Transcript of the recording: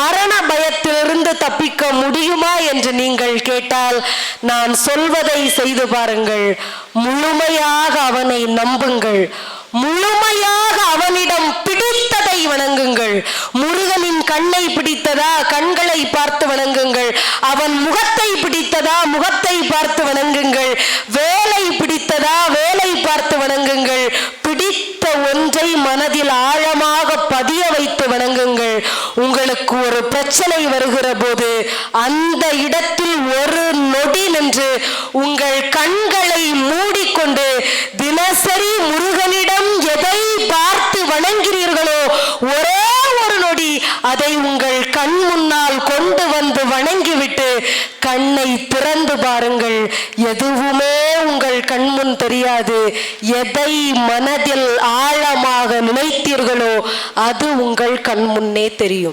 மரண பயத்திலிருந்து தப்பிக்க முடியுமா என்று நீங்கள் கேட்டால் நான் சொல்வதை செய்து பாருங்கள். முழுமையாக அவனை நம்புங்கள். முழுமையாக அவனிடம் பிடித்ததை வணங்குங்கள். முருகனின் கண்ணை பிடித்ததா கண்களை பார்த்து வணங்குங்கள். அவன் முகத்தை பிடித்ததா முகத்தை பார்த்து வணங்குங்கள். வேலை பிடித்ததா வேலை பார்த்து வணங்குங்கள். பிடித்த ஒன்றை மனதில் ஆழமாக பதிய வைத்து வணங்குங்கள். உங்களுக்கு ஒரு பிரச்சனை வருகிற போது அந்த இடத்தில் ஒரு நொடி நின்று உங்கள் கண்களை மூடிக்கொண்டு தினசரி முருகனிடம் எதை பார்த்து வணங்கிறீர்களோ ஒரே ஒரு நொடி அதை உங்கள் கண் முன்னால் கொண்டு வந்து வணங்கிவிட்டு கண்ணை திறந்து பாருங்கள். எதுவுமே உங்கள் கண்முன் தெரியாது. எதை மனதில் ஆழமாக நினைத்தீர்களோ அது உங்கள் கண் முன்னே தெரியும்.